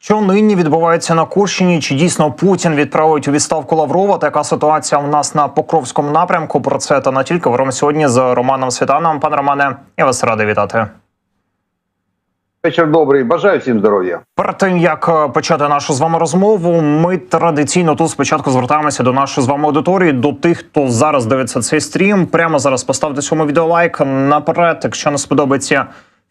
Що нині відбувається на Курщині? Чи дійсно Путін відправить у відставку Лаврова? Така ситуація у нас на Покровському напрямку. Про це та не тільки говоримо сьогодні з Романом Світаном. Пане Романе, я вас радий вітати. Вечір добрий, бажаю всім здоров'я. Перед тим як е, почати нашу з вами розмову, ми традиційно тут спочатку звертаємося до нашої з вами аудиторії, до тих, хто зараз дивиться цей стрім. Прямо зараз поставте цьому відео лайк наперед. Якщо не сподобається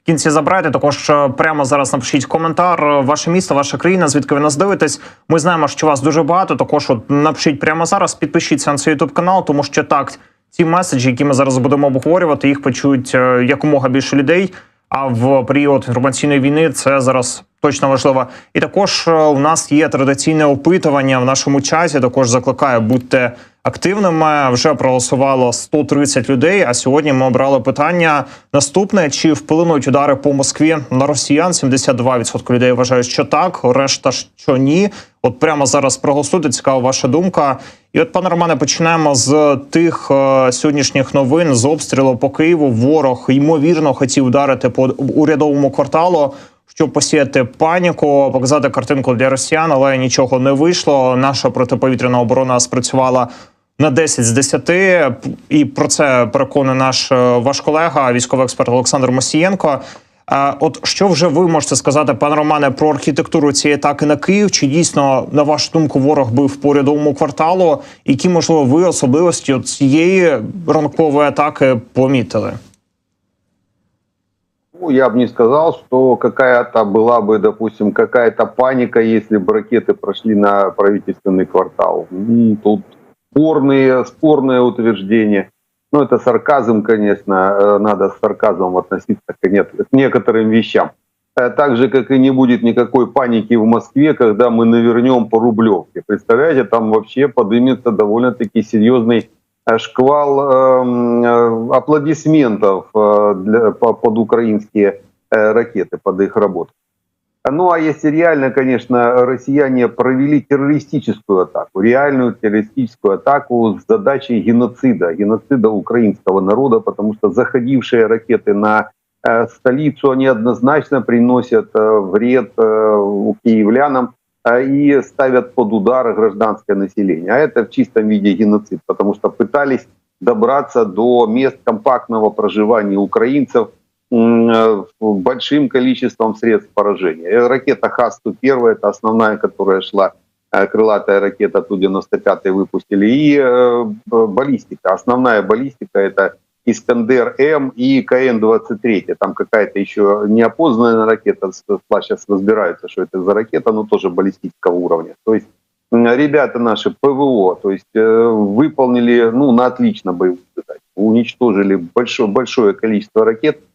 кінці забрати, також е, прямо зараз напишіть коментар. е, Ваше місто, ваша країна, звідки ви нас дивитесь. Ми знаємо, що вас дуже багато. Також от напишіть прямо зараз. Підпишіться на цей ютуб канал, тому що так ці меседжі, які ми зараз будемо обговорювати, їх почують е, якомога більше людей. А в період інформаційної війни це зараз точно важливо. І також у нас є традиційне опитування в нашому чаті. Також закликаю будьте активними. Вже проголосувало 130 людей. А сьогодні ми обрали питання наступне: чи вплинуть удари по Москві на росіян? 72% людей вважають, що так, решта що ні. От прямо зараз проголосуйте. Цікава ваша думка. І от, пане Романе, починаємо з тих е, сьогоднішніх новин з обстрілу по Києву. Ворог ймовірно хотів ударити по урядовому кварталу, щоб посіяти паніку, показати картинку для росіян, але нічого не вийшло. Наша протиповітряна оборона спрацювала на 10 з 10, і про це переконує наш е, ваш колега, військовий експерт Олександр Мосієнко. Е, От що вже ви можете сказати, пане Романе, про архітектуру цієї атаки на Київ? Чи дійсно, на вашу думку, ворог бив по урядовому кварталу? Які можливо ви особливості от цієї ранкової атаки помітили? Ну, я бы не сказал, что какая-то была бы, допустим, какая-то паника, если бы ракеты прошли на правительственный квартал. М, Тут спорные, спорное утверждение. Ну, это сарказм, конечно, э, надо с сарказмом относиться к не- к некоторым вещам. Э, Так же, как и не будет никакой паники в Москве, когда мы навернем по Рублевке. Представляете, там вообще поднимется довольно-таки серьезный э, шквал эм, аплодисментов под украинские ракеты, под их работу. Ну а если реально, конечно, россияне провели террористическую атаку, реальную террористическую атаку с задачей геноцида, геноцида украинского народа, потому что заходившие ракеты на э, столицу, они однозначно приносят э, вред э, киевлянам и ставят под удар гражданское население. А это в чистом виде геноцид, потому что пытались добраться до мест компактного проживания украинцев большим количеством средств поражения. Э, Ракета Х-101, это основная, которая шла, э, крылатая ракета Ту-95 выпустили, и э, баллистика. Основная баллистика это Искандер-М и КН-23. Там какая-то еще неопознанная ракета, сейчас разбираются, что это за ракета, но тоже баллистического уровня. То есть ребята наши ПВО, то есть э, выполнили ну, на отлично боевую задачу, уничтожили большое, большое количество ракет, э,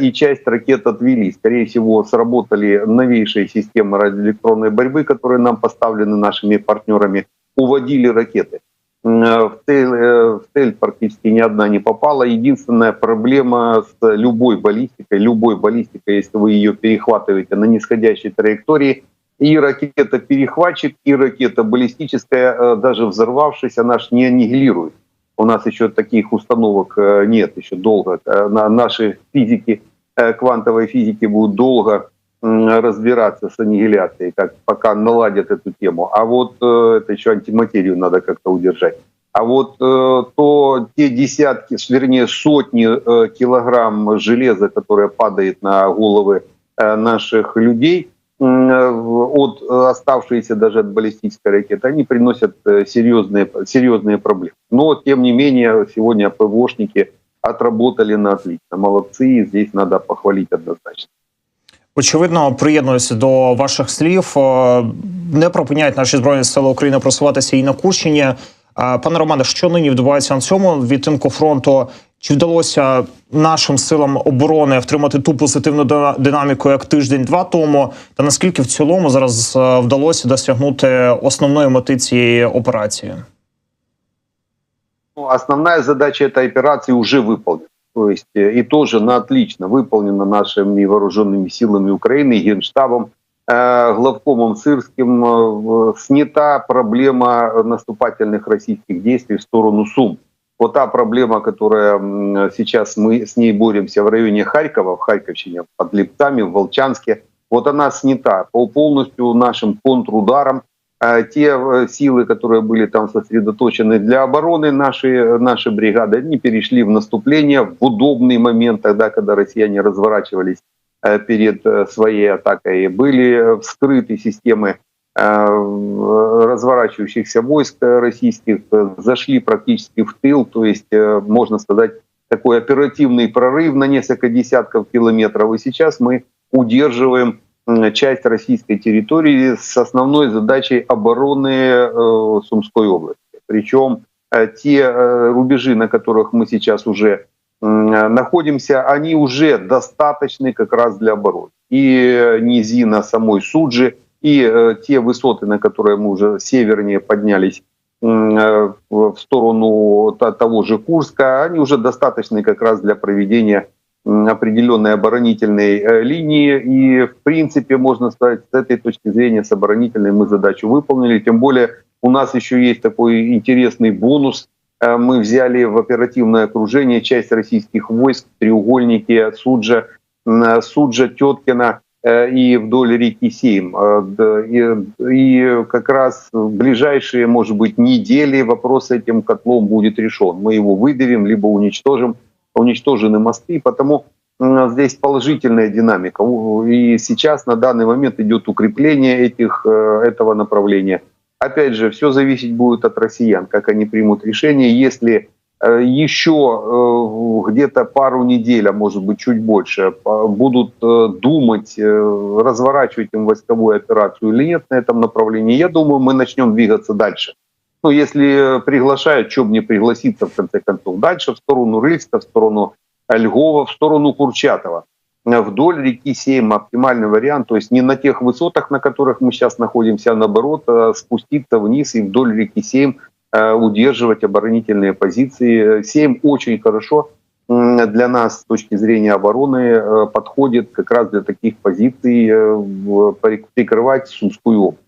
и часть ракет отвели. Скорее всего, сработали новейшие системы радиоэлектронной борьбы, которые нам поставлены нашими партнерами, уводили ракеты. Э, В цель, э, в цель практически ни одна не попала. Единственная проблема с любой баллистикой, любой баллистикой, если вы ее перехватываете на нисходящей траектории, и ракета-перехватчик, и ракета баллистическая, э, даже взорвавшись, она ж не аннигилирует. У нас еще таких установок э, нет, еще долго. Э, на- Наши физики, э, квантовой физики будут долго разбираться с аннигиляцией, как пока наладят эту тему. А вот это еще антиматерию надо как-то удержать. А вот то те десятки, вернее сотни килограмм железа, которое падает на головы наших людей, от э, оставшиеся даже от баллистической ракеты, они приносят э, серьезные, серьезные проблемы. Но, тем не менее, сегодня ПВОшники отработали на отлично. Молодцы, и здесь надо похвалить однозначно. Очевидно, приєднуюся до ваших слів. Е, Не припиняють наші збройні сили України просуватися і на Курщині. Е, Пане Романе, що нині відбувається на цьому відтинку фронту? Чи вдалося нашим силам оборони втримати ту позитивну дина- динаміку, як тиждень-два тому? Та наскільки в цілому зараз е, вдалося досягнути основної мети цієї операції? Ну, основная задача этой операции уже выполнена. То есть э, и тоже на отлично выполнена нашими вооруженными силами Украины, Генштабом, э, главкомом Сырским. э, снята проблема наступательных российских действий в сторону Сум. Вот та проблема, которая сейчас мы с ней боремся в районе Харькова, в Харьковщине, под Липцами, в Волчанске, вот она снята по полностью нашим контрударом. Э, Те э, силы, которые были там сосредоточены для обороны нашей, нашей бригады, они перешли в наступление в удобный момент, тогда, когда россияне разворачивались э, перед э, своей атакой. Были вскрыты системы э, разворачивающихся войск э, российских, э, зашли практически в тыл, то есть, э, можно сказать, такой оперативный прорыв на несколько десятков километров. И сейчас мы удерживаем часть российской территории с основной задачей обороны э, Сумской области. Причем э, те э, рубежи, на которых мы сейчас уже э, находимся, они уже достаточны как раз для обороны. И низина самой Суджи, и э, те высоты, на которые мы уже севернее поднялись э, в сторону того же Курска, они уже достаточны как раз для проведения определенной оборонительной э, линии. И, в принципе, можно сказать, с этой точки зрения, с оборонительной мы задачу выполнили. Тем более у нас еще есть такой интересный бонус. Э, Мы взяли в оперативное окружение часть российских войск в треугольнике Суджа, м, Суджа, Теткина э, и вдоль реки Сейм. Э, И, и как раз в ближайшие, может быть, недели вопрос с этим котлом будет решен. Мы его выдавим, либо уничтожим, уничтожены мосты, потому здесь положительная динамика. И сейчас на данный момент идет укрепление этих, э, этого направления. Опять же, все зависеть будет от россиян, как они примут решение. Если э, еще э, где-то пару недель, а может быть чуть больше, будут э, думать, разворачивать им войсковую операцию или нет на этом направлении, я думаю, мы начнем двигаться дальше. Ну, если приглашают, бы не пригласиться, в конце концов, дальше в сторону Рыльска, в сторону Льгова, в сторону Курчатова. Э, Вдоль реки Сейм оптимальный вариант, то есть не на тех высотах, на которых мы сейчас находимся, а наоборот э, спуститься вниз и вдоль реки Сейм э, удерживать оборонительные позиции. Сейм очень хорошо для нас с точки зрения обороны подходит как раз для таких позиций прикрывать Сумскую область.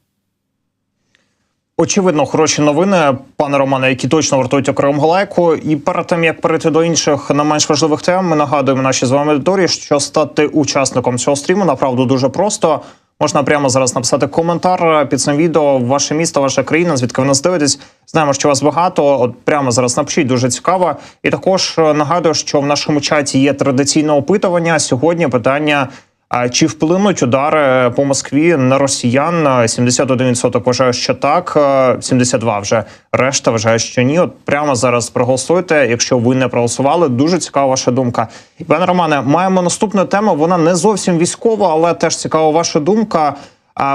Очевидно, хороші новини, пане Романе, які точно вартують окремого лайку. І перед тим як перейти до інших не менш важливих тем, ми нагадуємо нашій з вами аудиторії, що стати учасником цього стріму направду дуже просто. Можна прямо зараз написати коментар під цим відео. Ваше місто, ваша країна, звідки ви нас дивитесь. Знаємо, що вас багато. От прямо зараз напишіть, дуже цікаво. І також нагадую, що в нашому чаті є традиційне опитування. Сьогодні питання. А чи вплинуть удари по Москві на росіян? 71% вважає, що так, е, 72% вже решта вважає, що ні. От прямо зараз проголосуйте. Якщо ви не проголосували, дуже цікава ваша думка. І, Пане Романе, маємо наступну тему. Вона не зовсім військова, але теж цікава ваша думка.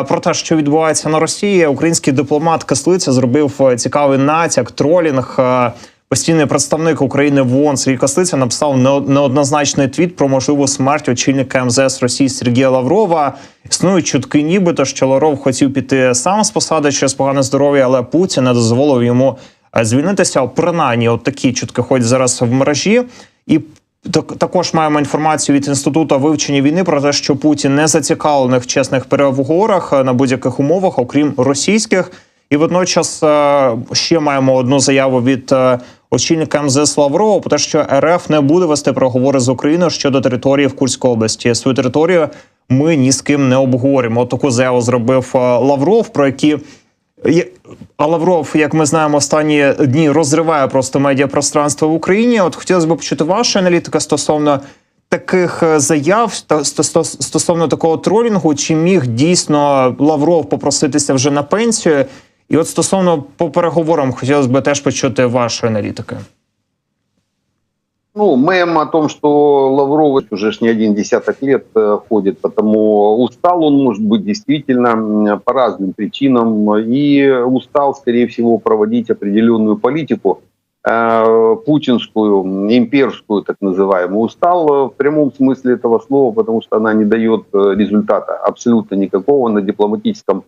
Про те, що відбувається на Росії, український дипломат Кислиця зробив е, цікавий натяк, тролінг. Постійний представник України в ООН Сергій Костиця написав неоднозначний твіт про можливу смерть очільника МЗС Росії Сергія Лаврова. Існують чутки, нібито що Лавров хотів піти сам з посади через погане здоров'я, але Путін не дозволив йому е, звільнитися. Принаймні, от такі чутки ходять зараз в мережі. І так- також маємо інформацію від інституту вивчення війни про те, що Путін не зацікавлений в чесних переговорах е, на будь-яких умовах, окрім російських. І водночас е, ще маємо одну заяву від очільника МЗС Лаврова про те, що РФ не буде вести переговори з Україною щодо території в Курській області. Свою територію ми ні з ким не обговоримо. От таку заяву зробив е, Лавров, про які а Лавров, як ми знаємо, останні дні розриває просто медіапространство в Україні. От хотілося б почути вашу аналітику стосовно таких е, заяв та стосовно такого тролінгу, чи міг дійсно Лавров попроситися вже на пенсію? І от стосовно по переговорам, хотілося б теж почути вашої аналітики. Ну, мем о том, что Лавров уже ж не один десяток лет э, ходит, потому устал он, может быть, действительно м, по разным причинам, и устал, скорее всего, проводить определенную политику, э, путинскую, имперскую, так называемую. Устал э, в прямом смысле этого слова, потому что она не дает э, результата абсолютно никакого на дипломатическом м,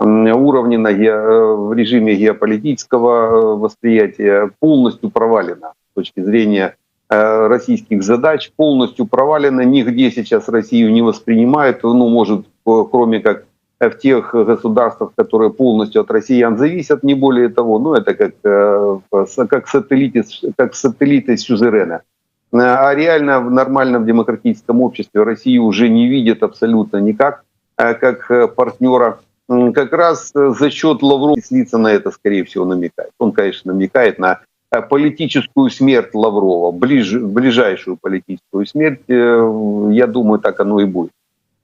уровне, на ге- э, в режиме геополитического э, восприятия полностью провалена с точки зрения э, российских задач полностью провалена. Нигде сейчас Россию не воспринимают, ну, может, кроме как в тех государствах, которые полностью от россиян зависят, не более того. Ну, это как, как, сателлиты, как сателлиты сюзерена. А реально в нормальном демократическом обществе Россию уже не видят абсолютно никак. как партнера. Как раз э, за счет Лаврова Слица на это, скорее всего, намекает. Он, конечно, намекает на э, политическую смерть Лаврова, ближ, ближайшую политическую смерть. Э, Я думаю, так оно и будет.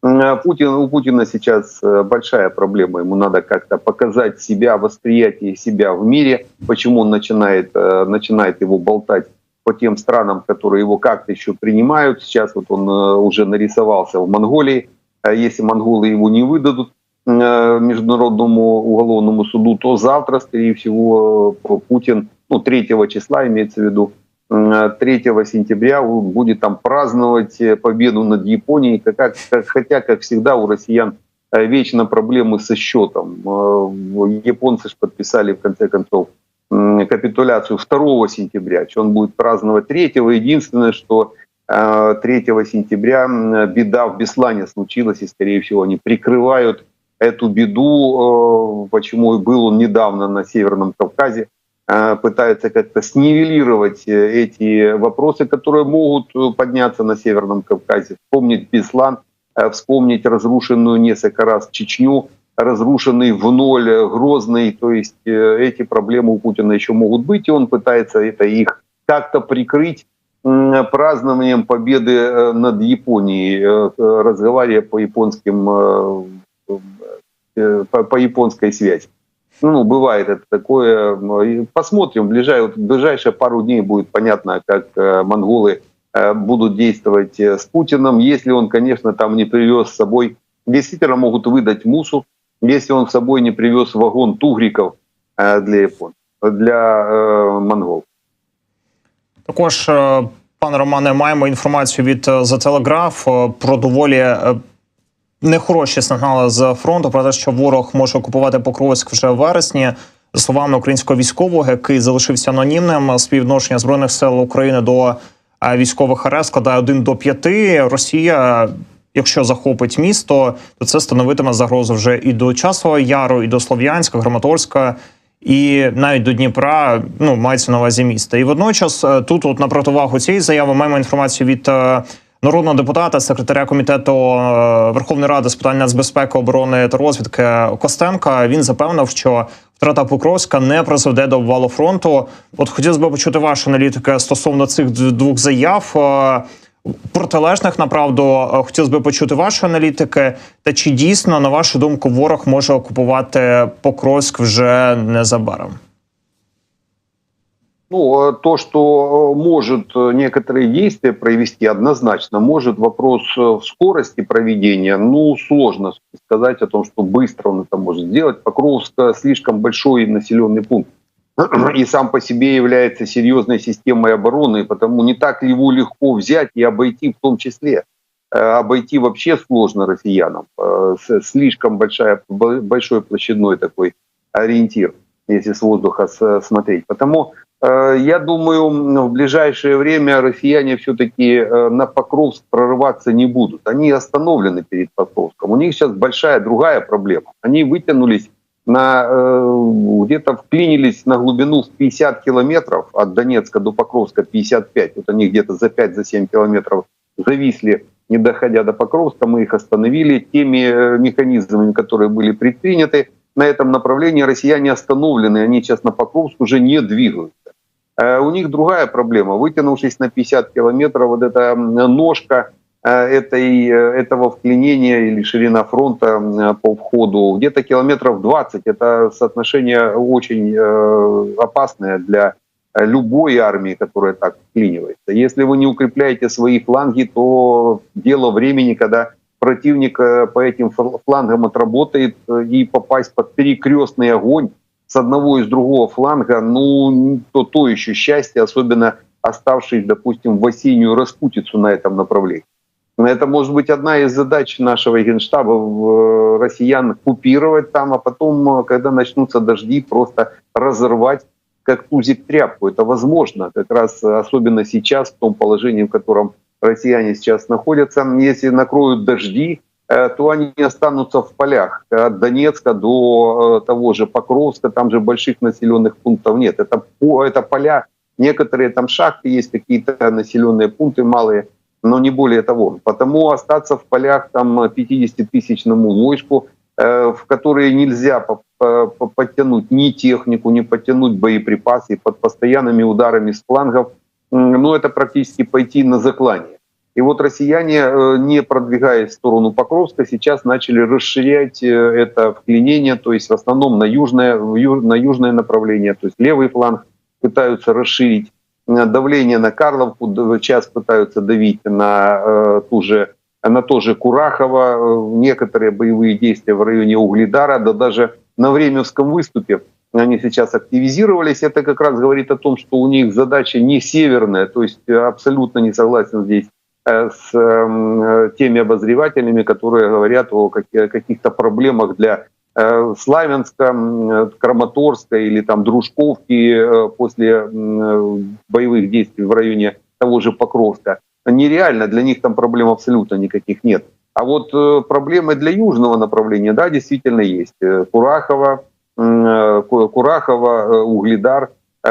А Путин, у Путина сейчас большая проблема. Ему надо как-то показать себя, восприятие себя в мире. Почему он начинает, начинает его болтать по тем странам, которые его как-то еще принимают. Сейчас вот он уже нарисовался в Монголии. А Если монголы его не выдадут Международному уголовному суду, то завтра, скорее всего, э, Путин, ну, 3 числа имеется в виду, м, 3 сентября будет там праздновать э, победу над Японией, как, как- хотя, как всегда, у россиян э, вечно проблемы со счетом. Э, Японцы же подписали, в конце концов, капитуляцию 2 сентября, что он будет праздновать 3 Единственное, что э, 3 сентября м, беда в Беслане случилась, и, скорее всего, они прикрывают эту беду, э, почему и был он недавно на Северном Кавказе, э, пытаются как-то снивелировать э, эти вопросы, которые могут подняться на Северном Кавказе. Вспомнить Беслан, вспомнить разрушенную несколько раз Чечню, разрушенный в ноль Грозный. То есть эти проблемы у Путина еще могут быть, и он пытается это их как-то прикрыть празднованием победы над Японией, разговаривая по японским по, по японской связи. Ну, бывает это такое. И Посмотрим. В ближай- в ближайшие пару дней будет понятно, как э, монголы э, будут действовать э, с Путиным. Если он, конечно, там не привез с собой, действительно могут выдать мусу, если он с собой не привез вагон тугриков э, для японцев, для э, монгол. Також, е, пане Романе, маємо інформацію від е, The Telegraph е, про доволі е, нехороші сигнали з фронту про те, що ворог може окупувати Покровськ вже в вересні. За словами українського військового, який залишився анонімним, співвідношення збройних сил України до е, військових РС складає 1 до 5. Росія, якщо захопить місто, то це становитиме загрозу вже і до Часового Яру, і до Слов'янська, Граматорська, і навіть до Дніпра, ну мається на увазі міста. І водночас е, тут, от на противагу цієї заяви, маємо інформацію від е, народного депутата, секретаря комітету е, Верховної Ради з питань нацбезпеки, оборони та розвідки Костенка. Він запевнив, що втрата Покровська не призведе до обвалу фронту. От хотілося б почути вашу аналітику стосовно цих двох заяв. Е, Протилежних направду е, хотілося б почути ваші аналітики. Та чи дійсно, на вашу думку, ворог може окупувати Покровськ вже незабаром? Ну, э, то, что э, может э, некоторые действия провести, однозначно может. Вопрос э, в скорости проведения, ну, сложно сказать о том, что быстро он это может сделать. Покровск слишком большой населенный пункт и сам по себе является серьезной системой обороны, потому не так ли его легко взять и обойти в том числе. Обойти вообще сложно россиянам. Слишком большая, большой площадной такой ориентир, если с воздуха смотреть. Потому Я думаю, в ближайшее время россияне все-таки на Покровск прорываться не будут. Они остановлены перед Покровском. У них сейчас большая другая проблема. Они вытянулись на э, где-то вклинились на глубину в 50 километров от Донецка до Покровска 55. Вот они где-то за 5-7 километров зависли, не доходя до Покровска. Мы их остановили теми э, механизмами, которые были предприняты. На этом направлении россияне остановлены. Они сейчас на Покровск уже не двигаются. Э, У них другая проблема. Вытянувшись на 50 километров, вот эта ножка э, этой, э, этого вклинения или ширина фронта по входу где-то километров 20. Это соотношение очень опасное для любой армии, которая так вклинивается. Если вы не укрепляете свои фланги, то дело времени, когда противник по этим фл- флангам отработает и попасть под перекрестный огонь с одного и с другого фланга, ну, то, то еще счастье, особенно оставшись, допустим, в осеннюю распутицу на этом направлении. Это может быть одна из задач нашего генштаба в- россиян купировать там, а потом, э, когда начнутся дожди, просто разорвать как тузик тряпку. Это возможно, как раз э, особенно сейчас, в том положении, в котором россияне сейчас находятся. Если накроют дожди, э, то они останутся в полях. От Донецка до э, того же Покровска, там же больших населенных пунктов нет. Это, это поля, некоторые там шахты есть, какие-то населенные пункты малые, но не более того. Потому остаться в полях там 50-тысячному войску, э, в которые нельзя по- по- по- подтянуть ни технику, ни подтянуть боеприпасы под постоянными ударами с флангов, ну это практически пойти на заклание. И вот россияне, э, не продвигаясь в сторону Покровска, сейчас начали расширять э, это вклинение, то есть в основном на южное, на южное направление, то есть левый фланг пытаются расширить э, давление на Карловку, сейчас пытаются давить на ту же на то же Курахово, э, некоторые боевые действия в районе Угледара, да даже на Временском выступе они сейчас активизировались. Это как раз говорит о том, что у них задача не северная, то есть абсолютно не согласен здесь с эм, э, теми обозревателями, которые говорят о каки- каких-то проблемах для э, Славянска, э, Краматорска или там Дружковки э, после э, боевых действий в районе того же Покровска. Нереально, для них там проблем абсолютно никаких нет. А вот э, проблемы для южного направления, да, действительно есть. Э, Курахово, м, э, Ку- Курахово, э, Угледар, Э,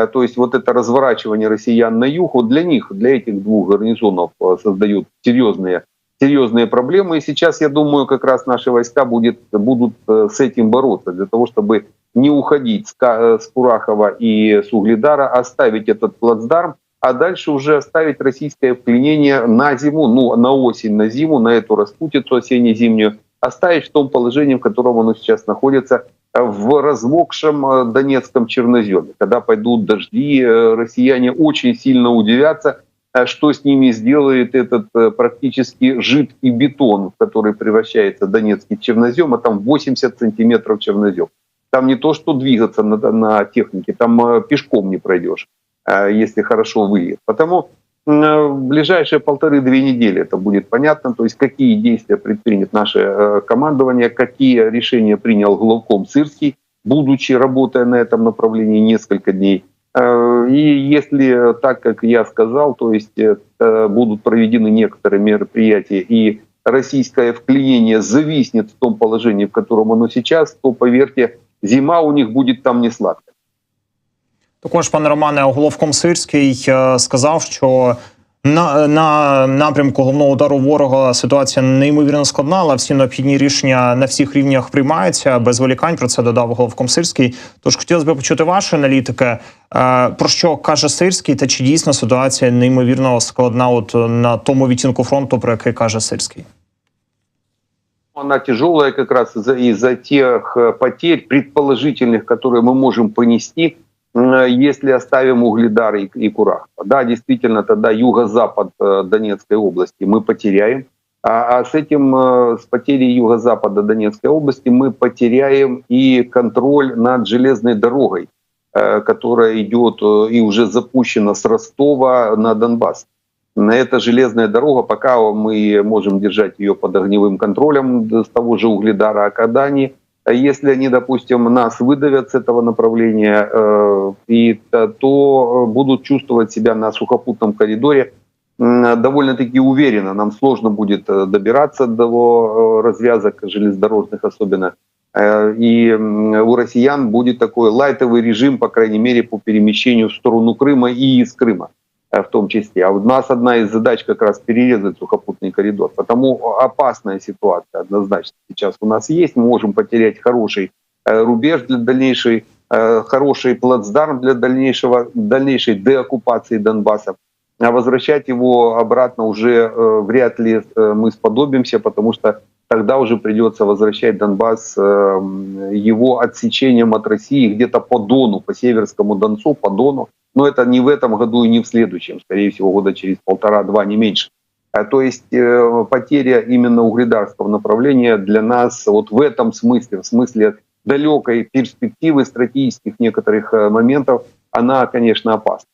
то есть вот это разворачивание россиян на юг, вот для них, для этих двух гарнизонов э, создают серьезные, серьезные проблемы. И сейчас, я думаю, как раз наши войска будет, будут э, с этим бороться, для того, чтобы не уходить с, э, с Курахова и с Угледара, оставить этот плацдарм, а дальше уже оставить российское вклинение на зиму, ну, на осень, на зиму, на эту распутицу осенне-зимнюю, оставить в том положении, в котором оно сейчас находится, э, в размокшем э, Донецком черноземе. Когда пойдут дожди, э, россияне очень сильно удивятся, э, что с ними сделает этот практически жидкий бетон, в который превращается Донецкий чернозем, а там 80 сантиметров чернозем. Там не то, что двигаться на, на технике, там пешком не пройдешь, если хорошо выйдет. Потому в ближайшие полторы-две недели это будет понятно, то есть какие действия предпринят наше э, командование, какие решения принял главком Сырский, будучи работая на этом направлении несколько дней. Э, И если так, как я сказал, то есть э, будут проведены некоторые мероприятия и российское вклинение зависнет в том положении, в котором оно сейчас, то, поверьте, зима у них будет там не сладкая. Також, пане Романе, головком Сирський е, сказав, що на, на напрямку головного удару ворога ситуація неймовірно складна, але всі необхідні рішення на всіх рівнях приймаються без волікань. Про це додав головком Сирський. Тож хотілося б почути ваші аналітики. Е, Про що каже Сирський, та чи дійсно ситуація неймовірно складна, от на тому відтінку фронту, про який каже Сирський? Она тяжелая как раз из-за из тех э, потерь предположительных, которые мы можем понести, э, если оставим Угледар и, и Курах. Да, действительно, тогда юго-запад э, Донецкой области мы потеряем. А, а с этим, э, с потерей юго-запада Донецкой области мы потеряем и контроль над железной дорогой, э, которая идет и уже запущена с Ростова на Донбасс. Эта железная дорога, пока мы можем держать ее под огневым контролем с того же Угледара, а когда они, если они, допустим, нас выдавят с этого направления, э, и, то, будут чувствовать себя на сухопутном коридоре довольно-таки уверенно. Нам сложно будет э, добираться до э, развязок железнодорожных особенно. И у россиян будет такой лайтовый режим, по крайней мере, по перемещению в сторону Крыма и из Крыма в том числе. А у нас одна из задач как раз перерезать сухопутный коридор. Потому опасная ситуация однозначно сейчас у нас есть. Мы можем потерять хороший э, рубеж для дальнейшей, э, хороший плацдарм для дальнейшего, дальнейшей деоккупации Донбасса. А возвращать его обратно уже э, вряд ли э, мы сподобимся, потому что тогда уже придется возвращать Донбасс э, его отсечением от России где-то по Дону, по Северскому Донцу, по Дону. Но это не в этом году и не в следующем, скорее всего, года через полтора-два, не меньше. А, То есть э, потеря именно угледарского направления для нас вот в этом смысле, в смысле далекой перспективы стратегических некоторых э, моментов, она, конечно, опасна.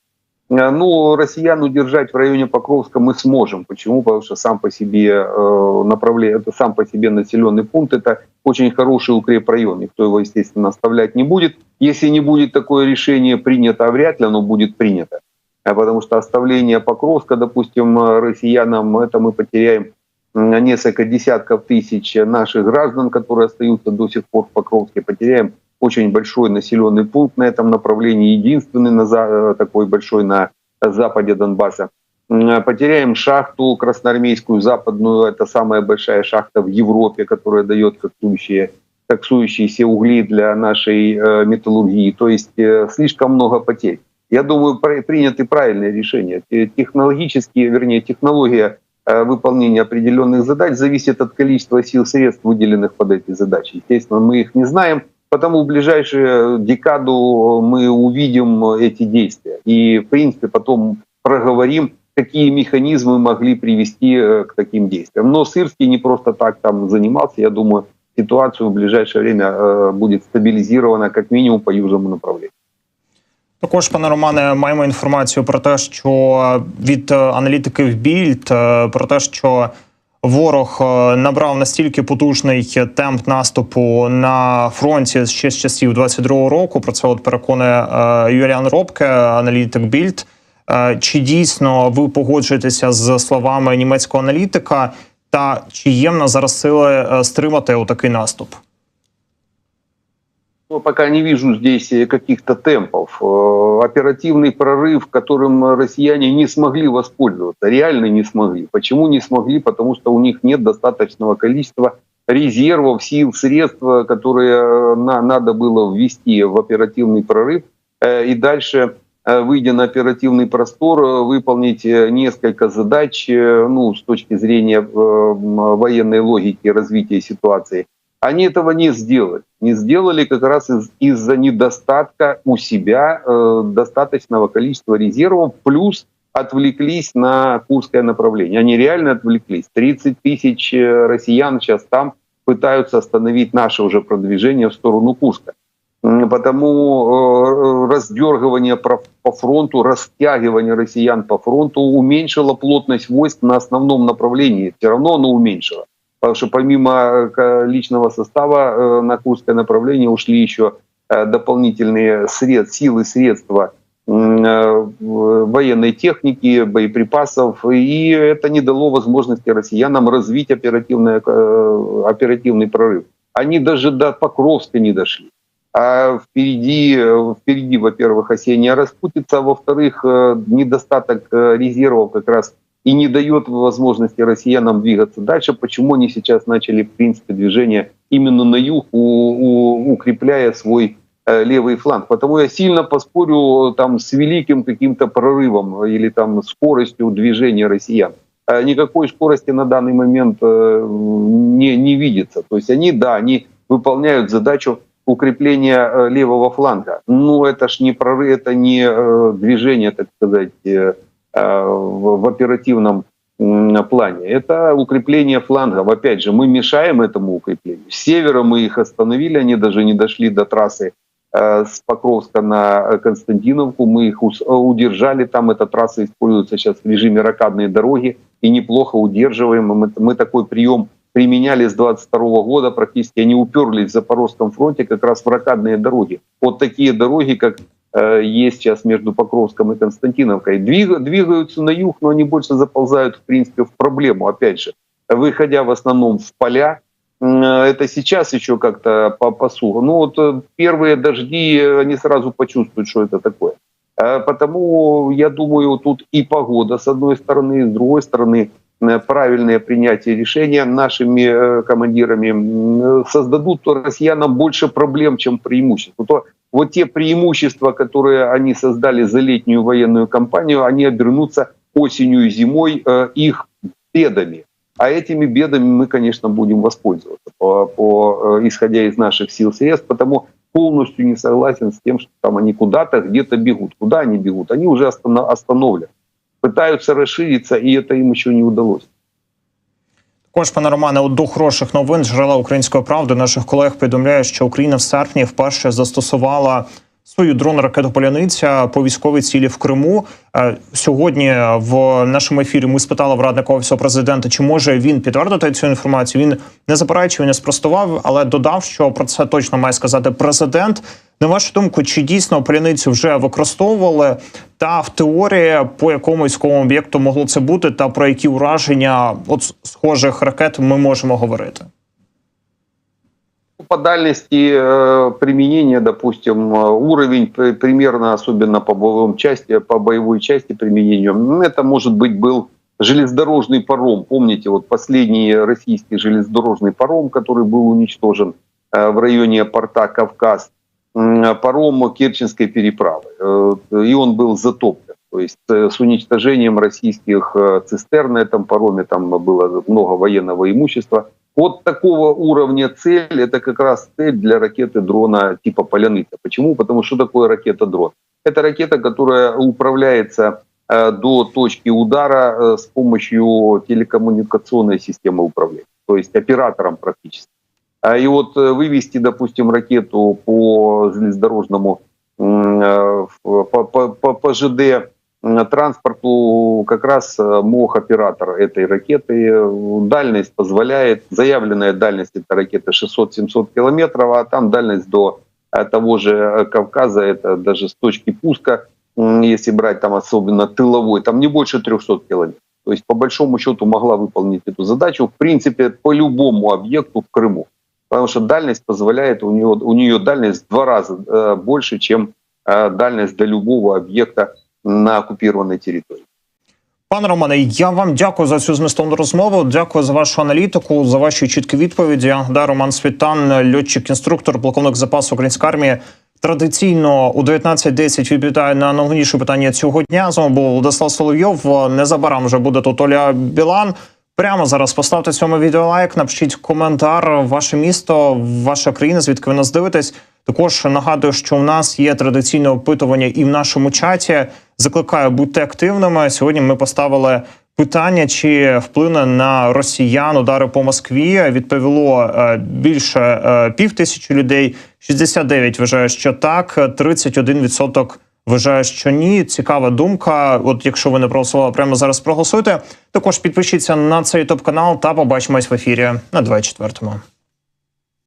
Э, Ну, россиян удержать в районе Покровска мы сможем. Почему? Потому что сам по себе э, направление, это сам по себе населенный пункт, это очень хороший укрепрайон. Никто его, естественно, оставлять не будет. Если не будет такое решение принято, а вряд ли оно будет принято. А Потому что оставление Покровска, допустим, россиянам, это мы потеряем несколько десятков тысяч наших граждан, которые остаются до сих пор в Покровске, потеряем очень большой населенный пункт на этом направлении, единственный на э, такой большой на западе Донбасса. м, потеряем шахту красноармейскую западную, это самая большая шахта в Европе, которая дает коксующие, коксующиеся угли для нашей э, металлургии. То есть э, слишком много потерь. Я думаю, при- приняты правильные решения. Те- Технологические, вернее, технология э, выполнения определенных задач зависит от количества сил средств, выделенных под эти задачи. Естественно, мы их не знаем, потому в ближайшую декаду мы увидим эти действия. И, в принципе, потом проговорим, какие механизмы могли привести э, к таким действиям. Но Сырский не просто так там занимался. Я думаю, ситуацию в ближайшее время э, будет стабилизирована как минимум по южному направлению. Також, пане Романе, маємо інформацію про те, що від е, аналітиків Більд е, про те, що ворог е, набрав настільки потужний темп наступу на фронті ще з часів 22-го року. Про це от переконує Юріан Юліан Робке, аналітик Більд. Е, Чи дійсно ви погоджуєтеся з словами німецького аналітика? Та чи є в нас зараз сили е, стримати отакий наступ? Но пока не вижу здесь э, каких-то темпов. Э, Оперативный прорыв, которым россияне не смогли воспользоваться, реально не смогли. Почему не смогли? Потому что у них нет достаточного количества резервов, сил, средств, э, которые на- надо было ввести в оперативный прорыв. И дальше, выйдя на оперативный простор, выполнить несколько задач ну, с точки зрения военной логики развития ситуации. Они этого не сделали. Не сделали как раз из- из-за недостатка у себя э, достаточного количества резервов, плюс отвлеклись на курское направление. Они реально отвлеклись. 30 тысяч э, россиян сейчас там пытаются остановить наше уже продвижение в сторону Курска. Потому э, раздергивание про- по фронту, растягивание россиян по фронту уменьшило плотность войск на основном направлении. Все равно оно уменьшило. Потому что помимо э, личного состава э, на Курское направление ушли еще э, дополнительные сред, силы, средства военной техники, боеприпасов. И это не дало возможности россиянам развить оперативное, э, оперативный прорыв. Они даже до Покровска не дошли. А впереди, впереди, во-первых, осенняя распутица, а во-вторых, недостаток резервов как раз и не дает возможности россиянам двигаться дальше. Почему они сейчас начали, в принципе, движение именно на юг, у- у- укрепляя свой э, левый фланг. Потому я сильно поспорю там с великим каким-то прорывом или там скоростью движения россиян. Э, Никакой скорости на данный момент э, не, не видится. То есть они, да, они выполняют задачу укрепления э, левого фланга. Но это ж не прорыв, это не э, движение, так сказать, э, в, в оперативном плане. Это укрепление флангов. Опять же, мы мешаем этому укреплению. С севера мы их остановили, они даже не дошли до трассы э, с Покровска на э, Константиновку. Мы их э, удержали там. Эта трасса используется сейчас в режиме ракадной дороги и неплохо удерживаем. Мы, мы такой прием применяли с 22 года. Практически они уперлись в Запорожском фронте как раз в ракадные дороги. Вот такие дороги, как э, есть сейчас между Покровском и Константиновкой. Двиг- двигаются на юг, но они больше заползают, в принципе, в проблему, опять же, выходя в основном в поля. М, Это сейчас еще как-то по, по суху. Ну вот э, первые дожди, э, они сразу почувствуют, что это такое. Э, Потому, я думаю, тут и погода, с одной стороны, с другой стороны, э, правильное принятие решения нашими э, командирами э, создадут россиянам больше проблем, чем преимуществ. То вот те преимущества, которые они создали за летнюю военную кампанию, они обернутся осенью и зимой э, их бедами. А этими бедами мы, конечно, будем воспользоваться, по, по, э, исходя из наших сил средств, потому полностью не согласен с тем, что там они куда-то, где-то бегут. Куда они бегут? Они уже останов- остановлены. Пытаются расшириться, и это им еще не удалось. Також, пане Романе, до хороших новин джерела української правди наших колег повідомляють, що Україна в серпні вперше застосувала свою дрон ракету Поляниця по військовій цілі в Криму. Е, Сьогодні в нашому ефірі ми спитали в радника офісу президента, чи може він підтвердити цю інформацію. Він не заперечив, не спростував, але додав, що про це точно має сказати президент. На вашу думку, чи дійсно поляницю вже використовували? Та в теорії по якому військовому об'єкту могло це бути, та про які ураження от схожих ракет ми можемо говорити? по дальности э, применения, допустим, э, уровень при- примерно, особенно по боевым части, по боевой части применения, ну, это может быть был железнодорожный паром. Помните, вот последний российский железнодорожный паром, который был уничтожен э, в районе порта Кавказ, м, паром Керченской переправы. Э, И он был затоплен. То есть э, с уничтожением российских э, цистерн на этом пароме, там было много военного имущества. Вот такого уровня цель, это как раз цель для ракеты дрона типа Поляныца. Почему? Потому что такое ракета-дрон? Это ракета, которая управляется до точки удара с помощью телекоммуникационной системы управления, то есть оператором практически. А И вот э, вывести, допустим, ракету по железнодорожному э, по, по, по, по ЖД транспорту как раз э, мог оператор этой ракеты. Дальность позволяет, заявленная дальность этой ракеты 600-700 километров, а там дальность до того же Кавказа, это даже с точки пуска, если брать там особенно тыловой, там не больше 300 километров. То есть по большому счету могла выполнить эту задачу, в принципе, по любому объекту в Крыму. Потому что дальность позволяет, у нее, у нее дальность в два раза э, больше, чем э, дальность до любого объекта на оккупированной территории. Пане Романе, я вам дякую за цю змістовну розмову. Дякую за вашу аналітику, за ваші чіткі відповіді. Да, Роман Світан, льотчик-інструктор, полковник запасу української армії. Традиційно у 19.10 відповідає на найголовніші питання цього дня. З вами був Владислав Соловйов. Незабаром вже буде тут Оля Білан. Прямо зараз поставте цьому відео лайк, напишіть коментар, ваше місто, ваша країна, звідки ви нас дивитесь. Також нагадую, що у нас є традиційне опитування і в нашому чаті. Закликаю бути активними. Сьогодні ми поставили питання, чи вплине на росіян удари по Москві. Відповіло е, більше е, пів тисячі людей. 69 вважає, що так, 31% Вважаю, що ні. Цікава думка. От якщо ви не проголосували, прямо зараз проголосуйте. Також підпишіться на цей топ канал та побачимось в ефірі на 24-му.